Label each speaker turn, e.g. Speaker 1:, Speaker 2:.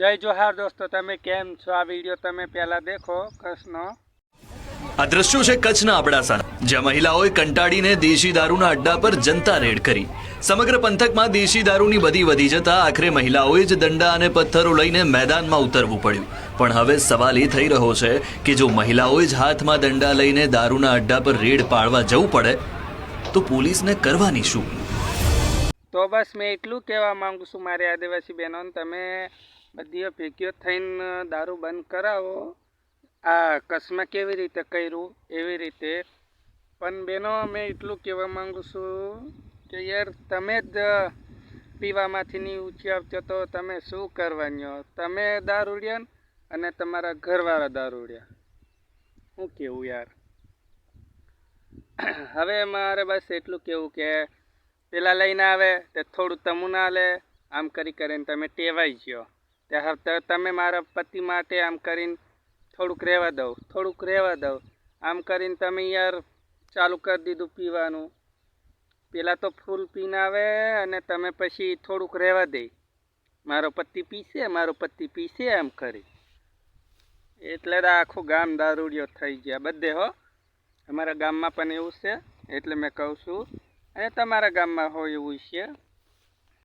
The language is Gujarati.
Speaker 1: જય જોહાર દોસ્તો તમે કેમ છો? આ વીડિયો તમે પહેલા દેખો કૃષ્ણ
Speaker 2: આ દ્રશ્યો છે કચ્છના અબડાસા જ્યાં મહિલાઓએ કંટાળીને દેશી દારૂના અડ્ડા પર જનતા રેડ કરી. સમગ્ર પંથકમાં દેશી દારૂની બધી વધી જતા આખરે મહિલાઓએ જ દંડા અને પથ્થરો લઈને મેદાનમાં ઉતરવું પડ્યું. પણ હવે સવાલ એ થઈ રહ્યો છે કે જો મહિલાઓએ જ હાથમાં દંડા લઈને દારૂના અડ્ડા પર રેડ પાડવા જવું પડે તો પોલીસને કરવાની શું?
Speaker 1: તો બસ મેં એટલું કહેવા માંગુ છું મારી આદિવાસી બહેનોને તમે બધીઓ ભેગીઓ થઈને દારૂ બંધ કરાવો. આ કચ્છમાં કેવી રીતે કર્યું? એવી રીતે. પણ બહેનો મેં એટલું કહેવા માગું છું કે યાર, તમે જ પીવામાંથી નહીં ઊંચી આવતો તો તમે શું કરવાની તમે દારૂડિયા ને અને તમારા ઘરવાળા દારૂડિયા શું કેવું યાર? હવે મારે બસ એટલું કેવું કે પેલા લઈને આવે, તે થોડું તમું ના લે, આમ કરી કરીને તમે ટેવાઈ ગયો. તે હવે તમે મારા પતિ માટે આમ કરીને થોડુંક રહેવા દઉં થોડુંક રહેવા દઉં આમ કરીને તમે યાર ચાલુ કરી દીધું પીવાનું. પહેલાં તો ફૂલ પીને આવે અને તમે પછી થોડુંક રહેવા દે. મારો પતિ પીશે, મારો પતિ પીશે એમ કરી. એટલે તો આખું ગામ દારૂડિયો થઈ ગયા બધે હો. અમારા ગામમાં પણ એવું છે, એટલે મેં કહું છું. અને તમારા ગામમાં હોય એવું છે.